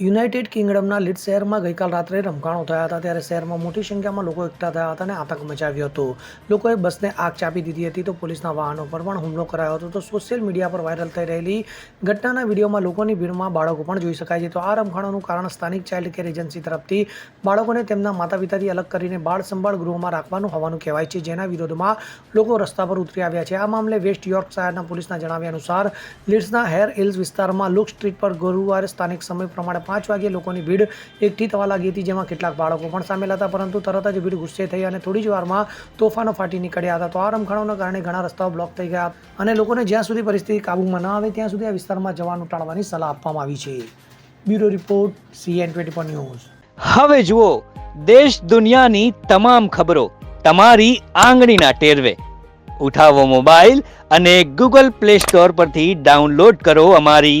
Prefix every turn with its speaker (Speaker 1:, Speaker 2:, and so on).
Speaker 1: United કિંગડમના lead શહેરમાં ગઈકાલ રાત્રે રમખાણો થયા હતા, ત્યારે શહેરમાં મોટી સંખ્યામાં લોકો એકઠા થયા હતા અને આતંક મચાવ્યો હતો. લોકોએ બસને આગ ચાપી દીધી હતી તો પોલીસના વાહનો પર પણ હુમલો કરાયો હતો. તો સોશિયલ મીડિયા પર વાયરલ થઈ રહેલી ઘટનાના વિડીયોમાં લોકોની ભીડમાં બાળકો પણ જોઈ શકાય છે. તો આ રમખાણોનું કારણ સ્થાનિક ચાઇલ્ડ કેર એજન્સી તરફથી બાળકોને તેમના માતા પિતાથી અલગ કરીને બાળ સંભાળ ગૃહમાં રાખવાનું હોવાનું કહેવાય છે, જેના વિરોધમાં લોકો રસ્તા પર ઉતરી આવ્યા છે. આ મામલે વેસ્ટ યોર્ક શહેરના પોલીસના જણાવ્યા અનુસાર, લીડ્સના હેર હિલ્સ વિસ્તારમાં લુક સ્ટ્રીટ પર ગુરુવારે સ્થાનિક સમય પ્રમાણે પાંચ વાગ્યે લોકોની ભીડ એકઠી થવા લાગી હતી, જેમાં કેટલાક બાળકો પણ સામેલ હતા, પરંતુ તરત જ ભીડ ગુસ્સે થઈ અને થોડી જ વારમાં તોફાનો ફાટી નીકળ્યા હતા. તો આ રમખાણોના કારણે ઘણા રસ્તાઓ બ્લોક થઈ ગયા અને લોકોને જ્યાં સુધી પરિસ્થિતિ કાબૂમાં ન આવે, ત્યાં સુધી આ વિસ્તારમાં જવાનું ટાળવાની સલાહ આપવામાં આવી છે. Bureau report, CN twenty news.
Speaker 2: હવે જુઓ, દેશ દુનિયાની તમામ ખબરો તમારી આંગળીના ટેરવે. ઉઠાવો મોબાઈલ અને ગૂગલ પ્લે સ્ટોર પરથી ડાઉનલોડ કરો અમારી